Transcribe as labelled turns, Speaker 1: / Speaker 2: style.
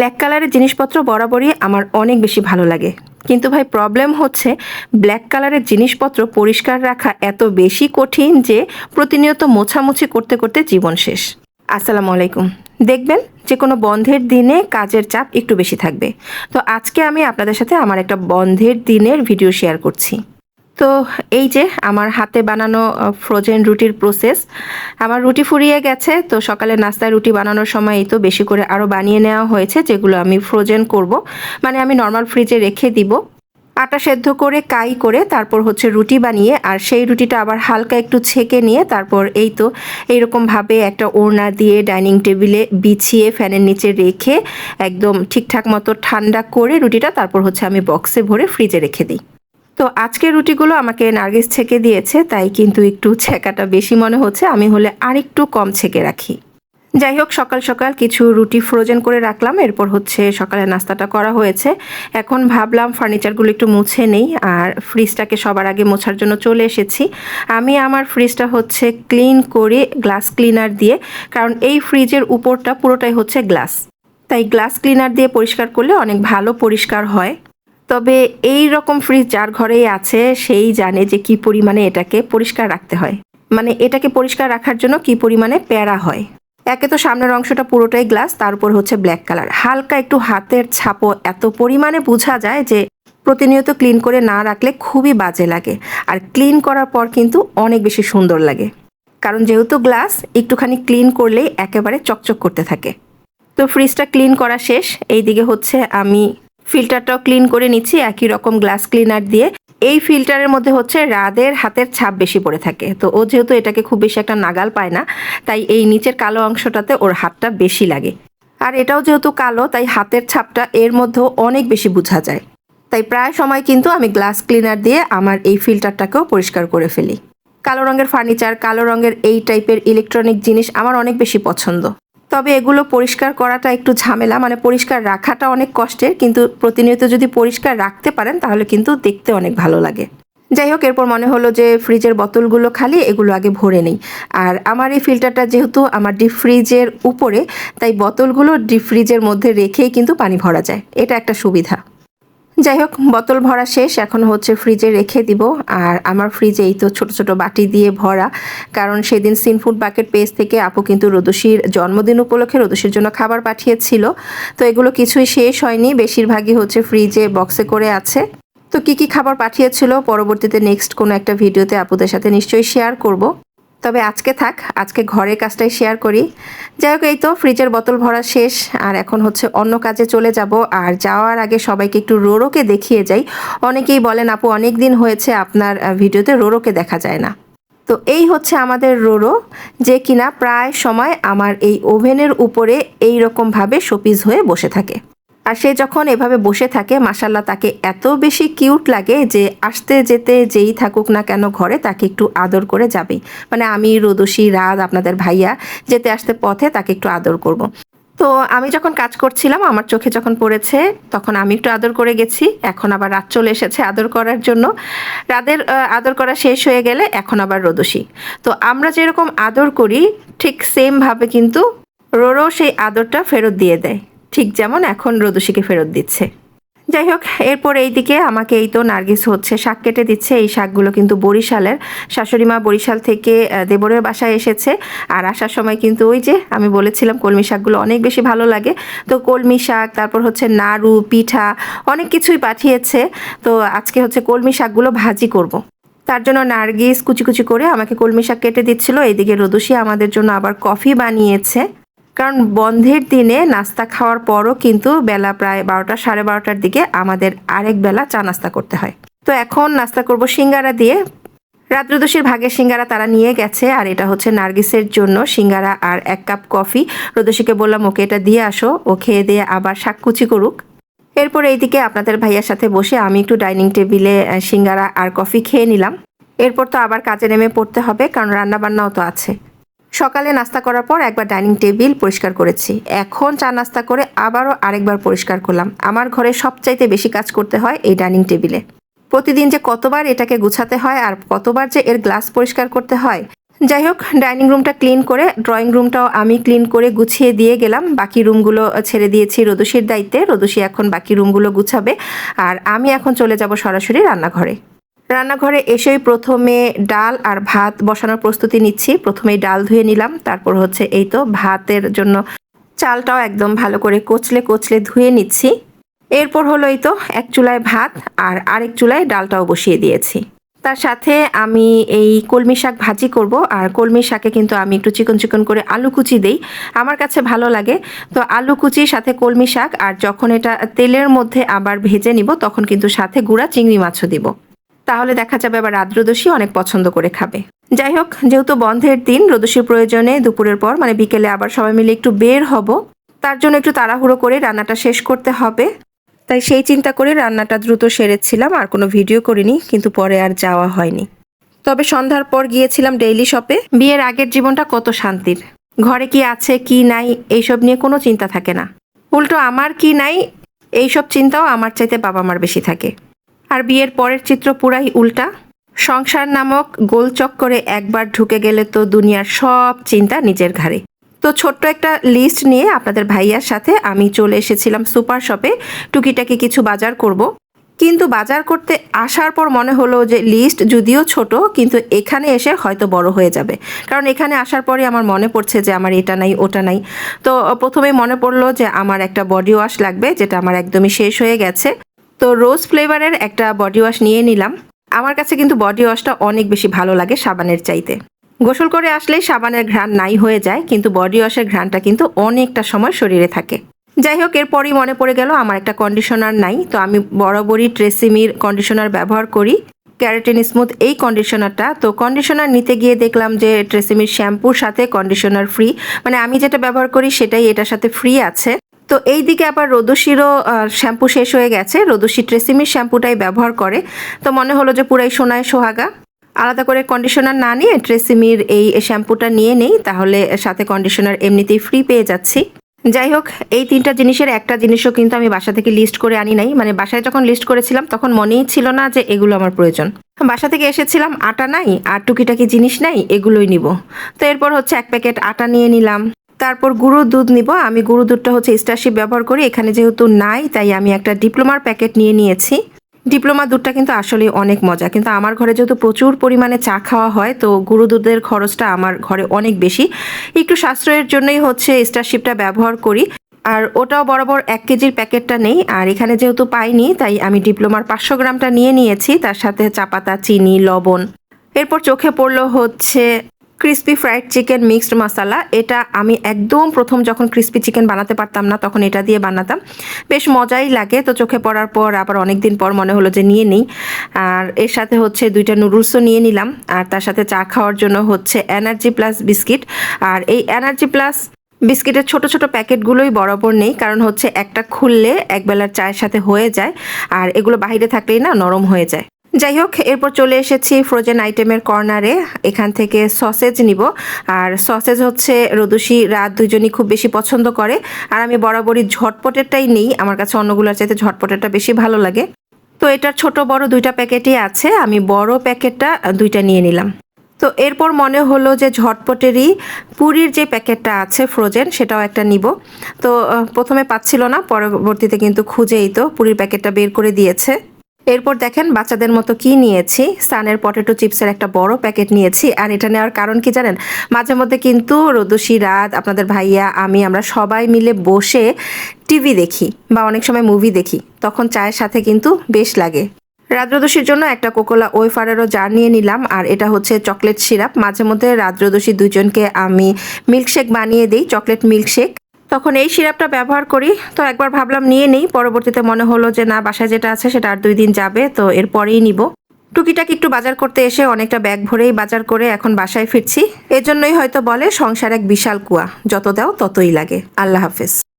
Speaker 1: Black কালারের জিনিসপত্র বরাবরই আমার অনেক বেশি ভালো লাগে। কিন্তু ভাই প্রবলেম হচ্ছে ব্ল্যাক কালারের জিনিসপত্র পরিষ্কার রাখা এত বেশি কঠিন যে প্রতিনিয়ত মোছামুছি করতে করতে জীবন শেষ। আসসালামু আলাইকুম। দেখবেন যে কোনো বন্ধের দিনে কাজের চাপ একটু বেশি থাকবে। তো আজকে আমি আপনাদের সাথে আমার একটা বন্ধের দিনের ভিডিও শেয়ার করছি। তো এই যে আমার হাতে বানানো ফ্রোজেন রুটির প্রসেস আমার রুটি ফুরিয়ে গেছে। তো সকালে নাস্তায় রুটি বানানোর সময় এই তো বেশি করে আরও বানিয়ে নেওয়া হয়েছে, যেগুলো আমি ফ্রোজেন করব। মানে আমি নর্মাল ফ্রিজে রেখে দিব। আটা সেদ্ধ করে, কাই করে, তারপর হচ্ছে রুটি বানিয়ে, আর সেই রুটিটা আবার হালকা একটু ছেঁকে নিয়ে, তারপর এই তো এইরকমভাবে একটা ওড়না দিয়ে ডাইনিং টেবিলে বিছিয়ে ফ্যানের নিচে রেখে, একদম ঠিকঠাক মতো ঠান্ডা করে রুটিটা, তারপর হচ্ছে আমি বক্সে ভরে ফ্রিজে রেখে দিই। তো আজকের রুটিগুলো আমাকে নার্গিস ছেঁকে দিয়েছে, তাই কিন্তু একটু ছেঁকাটা বেশি মনে হচ্ছে। আমি হলে আরেকটু কম ছেঁকে রাখি। যাই হোক, সকাল সকাল কিছু রুটি ফ্রোজেন করে রাখলাম। এরপর হচ্ছে সকালে নাস্তাটা করা হয়েছে। এখন ভাবলাম ফার্নিচারগুলো একটু মুছে নেই, আর ফ্রিজটাকে সবার আগে মোছার জন্য চলে এসেছি। আমি আমার ফ্রিজটা হচ্ছে ক্লিন করে গ্লাস ক্লিনার দিয়ে, কারণ এই ফ্রিজের উপরটা পুরোটাই হচ্ছে গ্লাস। তাই গ্লাস ক্লিনার দিয়ে পরিষ্কার করলে অনেক ভালো পরিষ্কার হয়। তবে এই রকম ফ্রিজ যার ঘরেই আছে, সেই জানে যে কি পরিমাণে এটাকে পরিষ্কার রাখতে হয়। মানে এটাকে পরিষ্কার রাখার জন্য কি পরিমাণে প্যারা হয়। একে তো সামনের অংশটা পুরোটাই গ্লাস তার উপর হচ্ছে ব্ল্যাক কালার হালকা একটু হাতের ছাপও এত পরিমাণে বোঝা যায় যে প্রতিনিয়ত ক্লিন করে না রাখলে খুবই বাজে লাগে। আর ক্লিন করার পর কিন্তু অনেক বেশি সুন্দর লাগে। কারণ যেহেতু গ্লাস একটুখানি ক্লিন করলেই একেবারে চকচক করতে থাকে। তো ফ্রিজটা ক্লিন করা শেষ। এই দিকে হচ্ছে আমি ফিল্টারটাও ক্লিন করে নিচ্ছি, একই রকম গ্লাস ক্লিনার দিয়ে। এই ফিল্টারের মধ্যে হচ্ছে রাদের হাতের ছাপ বেশি পড়ে থাকে। তো ও যেহেতু এটাকে খুব বেশি একটা নাগাল পায় না, তাই এই নিচের কালো অংশটাতে ওর হাতটা বেশি লাগে। আর এটাও যেহেতু কালো, তাই হাতের ছাপটা এর মধ্যেও অনেক বেশি বোঝা যায়। তাই প্রায় সময় কিন্তু আমি গ্লাস ক্লিনার দিয়ে আমার এই ফিল্টারটাকেও পরিষ্কার করে ফেলি। কালো রঙের ফার্নিচার, কালো রঙের এই টাইপের ইলেকট্রনিক জিনিস আমার অনেক বেশি পছন্দ। তবে এগুলো পরিষ্কার করাটা একটু ঝামেলা। মানে পরিষ্কার রাখাটা অনেক কষ্টের, কিন্তু প্রতিনিয়ত যদি পরিষ্কার রাখতে পারেন, তাহলে কিন্তু দেখতে অনেক ভালো লাগে। যাই হোক, এরপর মনে হলো যে ফ্রিজের বোতলগুলো খালি, এগুলো আগে ভরে নেই। আর আমার এই ফিল্টারটা যেহেতু আমার ডিপ ফ্রিজের উপরে, তাই বোতলগুলো ডিপ ফ্রিজের মধ্যে রেখেই কিন্তু পানি ভরা যায়। এটা একটা সুবিধা। যাই হোক বোতল ভরা শেষ। এখন হচ্ছে ফ্রিজে রেখে দিব। আর আমার ফ্রিজে এই তো ছোট ছোট বাটি দিয়ে ভরা। কারণ সেদিন সিনফুড বাকেট পেজ থেকে আপু কিন্তু রদুষির জন্মদিন উপলক্ষে রদুষির জন্য খাবার পাঠিয়েছিল। তো এগুলো কিছুই শেষ হয়নি। বেশিরভাগই হচ্ছে ফ্রিজে বক্সে করে আছে। তো কি কি খাবার পাঠিয়েছিল? পরবর্তীতে নেক্সট কোনো একটা ভিডিওতে আপুদের সাথে নিশ্চয়ই শেয়ার করব। তবে আজকে থাক, আজকে ঘরের কাজটাই শেয়ার করি। যাই হোক, এই তো ফ্রিজের বোতল ভরা শেষ। আর এখন হচ্ছে অন্য কাজে চলে যাব। আর যাওয়ার আগে সবাইকে একটু রোরোকে দেখিয়ে যাই। অনেকেই বলেন, আপু, অনেক দিন হয়েছে আপনার ভিডিওতে রোরোকে দেখা যায় না। তো এই হচ্ছে আমাদের রোরো, যে কিনা প্রায় সময় আমার এই ওভেনের উপরে এই রকমভাবে শোপিস হয়ে বসে থাকে। আর সে যখন এভাবে বসে থাকে মাসাল্লাহ তাকে এত বেশি কিউট লাগে যে আসতে যেতে যেই থাকুক না কেন ঘরে তাকে একটু আদর করে যাবেই মানে আমি রোদসী রাত আপনাদের ভাইয়া যেতে আসতে পথে তাকে একটু আদর করব। তো আমি যখন কাজ করছিলাম, আমার চোখে যখন পড়েছে, তখন আমি একটু আদর করে গেছি। এখন আবার রাত চলে এসেছে আদর করার জন্য। রাদের আদর করা শেষ হয়ে গেলে এখন আবার রোদসী তো আমরা যেরকম আদর করি, ঠিক সেমভাবে কিন্তু রোরো সেই আদরটা ফেরত দিয়ে দেয়। ঠিক যেমন এখন রোদসীকে ফেরত দিচ্ছে। যাই হোক, এরপর এইদিকে আমাকে এই তো নার্গিস হচ্ছে, শাক কেটে দিচ্ছে। এই শাকগুলো কিন্তু বরিশালের। শাশুড়ি মা বরিশাল থেকে দেবরের বাসায় এসেছে। আর আসার সময় কিন্তু ওই যে আমি বলেছিলাম, কলমি শাকগুলো অনেক বেশি ভালো লাগে। তো কলমি শাক, তারপর হচ্ছে নাড়ু, পিঠা অনেক কিছুই পাঠিয়েছে। তো আজকে হচ্ছে কলমি শাকগুলো ভাজি করব। তার জন্য নার্গিস কুচি কুচি করে আমাকে কলমি শাক কেটে দিচ্ছিল। এদিকে রদুষি আমাদের জন্য আবার কফি বানিয়েছে। কারণ বন্ধের দিনে নাস্তা খাওয়ার পরও কিন্তু বেলা প্রায় বারোটা, সাড়ে বারোটার দিকে আমাদের আরেক বেলা চা নাস্তা করতে হয়। তো এখন নাস্তা করব সিঙ্গারা দিয়ে। রাত্রদোষীর ভাগে সিঙ্গারা তারা নিয়ে গেছে, আর এটা হচ্ছে নার্গিসের জন্য সিঙ্গারা আর এক কাপ কফি। রদোষীকে বললাম, ওকে এটা দিয়ে আসো, ও খেয়ে দিয়ে আবার শাককুচি করুক। এরপর এইদিকে আপনাদের ভাইয়ার সাথে বসে আমি একটু ডাইনিং টেবিলে সিঙ্গারা আর কফি খেয়ে নিলাম। এরপর তো আবার কাজে নেমে পড়তে হবে, কারণ রান্না বান্নাও তো আছে। সকালে নাস্তা করার পর একবার ডাইনিং টেবিল পরিষ্কার করেছি। এখন চা নাস্তা করে আবারও আরেকবার পরিষ্কার করলাম। আমার ঘরে সবচাইতে বেশি কাজ করতে হয় এই ডাইনিং টেবিলে। প্রতিদিন যে কতবার এটাকে গুছাতে হয় আর কতবার যে এর গ্লাস পরিষ্কার করতে হয়, যাই হোক, ডাইনিং রুমটা ক্লিন করে, ড্রয়িং রুমটাও আমি ক্লিন করে গুছিয়ে দিয়ে গেলাম। বাকি রুমগুলো ছেড়ে দিয়েছি রদুষির দায়িত্বে। রদুষি এখন বাকি রুমগুলো গুছাবে। আর আমি এখন চলে যাব সরাসরি রান্নাঘরে। রান্নাঘরে এসেই প্রথমে ডাল আর ভাত বসানোর প্রস্তুতি নিচ্ছি। প্রথমেই ডাল ধুয়ে নিলাম, তারপর হচ্ছে এই তো ভাতের জন্য চালটাও একদম ভালো করে কোচলে কোচলে ধুয়ে নিচ্ছি। এরপর হলো এই তো এক চুলায় ভাত আর আরেক চুলায় ডালটাও বসিয়ে দিয়েছি। তার সাথে আমি এই কলমি শাক ভাজি করব আর কলমি শাকে কিন্তু আমি একটু চিকন চিকন করে আলু কুচি দেই। আমার কাছে ভালো লাগে। তো আলু কুচির সাথে কলমি শাক আর যখন এটা তেলের মধ্যে আবার ভেজে নিব, তখন কিন্তু সাথে গুঁড়া চিংড়ি মাছও দিব। তাহলে দেখা যাবে আবার রাদ্রদোষী অনেক পছন্দ করে খাবে। যাই হোক, যেহেতু বন্ধের দিন রোদসীর প্রয়োজনে দুপুরের পর মানে বিকেলে আবার সবাই মিলে একটু বের হব, তার জন্য একটু তাড়াহুড়ো করে রান্নাটা শেষ করতে হবে। তাই সেই চিন্তা করে রান্নাটা দ্রুত সেরেছিলাম, আর কোনো ভিডিও করিনি, কিন্তু পরে আর যাওয়া হয়নি। তবে সন্ধ্যার পর গিয়েছিলাম ডেইলি শপে। বিয়ের আগের জীবনটা কত শান্তির। ঘরে কি আছে, কি নাই, এইসব নিয়ে কোনো চিন্তা থাকে না। উল্টো আমার কি নাই, এইসব চিন্তাও আমার চাইতে বাবা মার বেশি থাকে। আর বিয়ের পরের চিত্র পুরাই উল্টা। সংসার নামক গোল চক্করে একবার ঢুকে গেলে তো দুনিয়ার সব চিন্তা নিজের ঘাড়ে। তো ছোট্ট একটা লিস্ট নিয়ে আপনাদের ভাইয়ার সাথে আমি চলে এসেছিলাম সুপার শপে টুকিটাকি কিছু বাজার করব। কিন্তু বাজার করতে আসার পর মনে হলো যে লিস্ট যদিও ছোট, কিন্তু এখানে এসে হয়তো বড় হয়ে যাবে। কারণ এখানে আসার পরে আমার মনে পড়ছে যে আমার এটা নাই, ওটা নাই। তো প্রথমে মনে পড়ল যে আমার একটা বডি ওয়াশ লাগবে, যেটা আমার একদমই শেষ হয়ে গেছে। তো রোজ ফ্লেভারের একটা বডি ওয়াশ নিয়ে নিলাম। আমার কাছে কিন্তু বডি ওয়াশটা অনেক বেশি ভালো লাগে সাবানের চাইতে। গোসল করে আসলেই সাবানের ঘ্রাণ নাই হয়ে যায়, কিন্তু বডি ওয়াশের ঘ্রাণটা কিন্তু অনেকটা সময় শরীরে থাকে। যাই হোক, এরপরই মনে পড়ে গেল, আমার একটা কন্ডিশনার নাই, তো আমি বরাবরই ট্রেসিমির কন্ডিশনার ব্যবহার করি। ক্যারাটিন স্মুথ এই কন্ডিশনারটা তো কন্ডিশনার নিতে গিয়ে দেখলাম যে ট্রেসিমির শ্যাম্পুর সাথে কন্ডিশনার ফ্রি মানে আমি যেটা ব্যবহার করি সেটাই এটার সাথে ফ্রি আছে। তো এই দিকে আবার রোদসিরও শ্যাম্পু শেষ হয়ে গেছে। রোদসি ট্রেসিমির শ্যাম্পুটাই ব্যবহার করে। তো মনে হলো যে পুরাই সোনায় সোহাগা। আলাদা করে কন্ডিশনার না নিয়ে ট্রেসিমির এই শ্যাম্পুটা নিয়ে নেই, তাহলে সাথে কন্ডিশনার এমনিতেই ফ্রি পেয়ে যাচ্ছি। যাই হোক, এই তিনটা জিনিসের একটা জিনিসও কিন্তু আমি বাসা থেকে লিস্ট করে আনি নাই। মানে বাসায় যখন লিস্ট করেছিলাম, তখন মনেই ছিল না যে এগুলো আমার প্রয়োজন। বাসা থেকে এসেছিলাম, আটা নাই, আর টুকিটাকি জিনিস নাই, এগুলোই নিব। তো এরপর হচ্ছে এক প্যাকেট আটা নিয়ে নিলাম। তারপর গুঁড়ো দুধ নিব। আমি গুঁড়ো দুধটা হচ্ছে স্টারশিপ ব্যবহার করি, এখানে যেহেতু নাই, তাই আমি একটা ডিপ্লোমার প্যাকেট নিয়ে নিয়েছি। ডিপ্লোমা দুধটা কিন্তু আসলে অনেক মজা, কিন্তু আমার ঘরে যেহেতু প্রচুর পরিমাণে চা খাওয়া হয়, তো গুঁড়ো দুধের খরচটা আমার ঘরে অনেক বেশি। একটু সাশ্রয়ের জন্যই হচ্ছে স্টারশিপটা ব্যবহার করি, আর ওটাও বরাবর এক কেজির প্যাকেটটা নেই, আর এখানে যেহেতু পাইনি, তাই আমি ডিপ্লোমার পাঁচশো গ্রামটা নিয়ে নিয়েছি, তার সাথে চাপাতা চিনি, লবণ। এরপর চোখে পড়ল হচ্ছে crispy fried chicken mixed masala এটা আমি একদম প্রথম যখন ক্রিস্পি চিকেন বানাতে পারতাম না, তখন এটা দিয়ে বানাতাম। বেশ মজাই লাগে, তো চোখে পড়ার পর আবার অনেক দিন পর মনে হলো যে নিয়ে নিই। আর এর সাথে হচ্ছে দুইটা নুডলসও নিয়ে নিলাম, আর তার সাথে চা খাওয়ার জন্য হচ্ছে এনার্জি প্লাস বিস্কিট আর এই এনার্জি প্লাস বিস্কিটের ছোট ছোট প্যাকেটগুলোই বরাবর নেই, কারণ হচ্ছে একটা খুললে একবেলার চায়ের সাথে হয়ে যায়, আর এগুলো বাইরে থাকলেই না নরম হয়ে যায়। যাই হোক এরপর চলে এসেছি ফ্রোজেন আইটেমের কর্নারে এখান থেকে সসেজ নিব। আর সসেজ হচ্ছে রদুষি রাত দুজনই খুব বেশি পছন্দ করে। আর আমি বরাবরই ঝটপটেরটাই নেই। আমার কাছে অন্যগুলোর চাইতে ঝটপটেরটা বেশি ভালো লাগে। তো এটার ছোট বড় দুইটা প্যাকেটই আছে। আমি বড় প্যাকেটটা দুইটা নিয়ে নিলাম। তো এরপর মনে হলো যে ঝটপটেরই পুরীর যে প্যাকেটটা আছে ফ্রোজেন সেটাও একটা নিব। তো প্রথমে পাচ্ছিল না, পরবর্তীতে কিন্তু খুঁজেই তো পুরীর প্যাকেটটা বের করে দিয়েছে। এরপর দেখেন বাচ্চাদের মতো কি নিয়েছি? সানের পটেটো চিপসের একটা বড় প্যাকেট নিয়েছি। আর এটা নেওয়ার কারণ কি জানেন? মাঝে মধ্যে কিন্তু রোদসী রাত, আপনাদের ভাইয়া, আমি আমরা সবাই মিলে বসে টিভি দেখি বা অনেক সময় মুভি দেখি। তখন চায়ের সাথে কিন্তু বেশ লাগে। রাদ্রদোষীর জন্য একটা কোকোলা ওয়েফারেরও জার নিয়ে নিলাম। আর এটা হচ্ছে চকলেট সিরাপ। মাঝে মধ্যে রাদ্রদোষী দুজনকে আমি মিল্কশেক বানিয়ে দিই, চকলেট মিল্কশেক। তখন এই সিরাপটা ব্যবহার করি। তো একবার ভাবলাম নিয়ে নেই। পরবর্তীতে মনে হলো যে, না, বাসায় যেটা আছে সেটা আর দুই দিন যাবে। তো এরপরেই নিব। টুকিটাকি একটু বাজার করতে এসে অনেকটা ব্যাগ ভরেই বাজার করে এখন বাসায় ফিরছি। এজন্যই হয়তো বলে, সংসার এক বিশাল কুয়া। যত দাও ততই লাগে। আল্লাহ হাফেজ।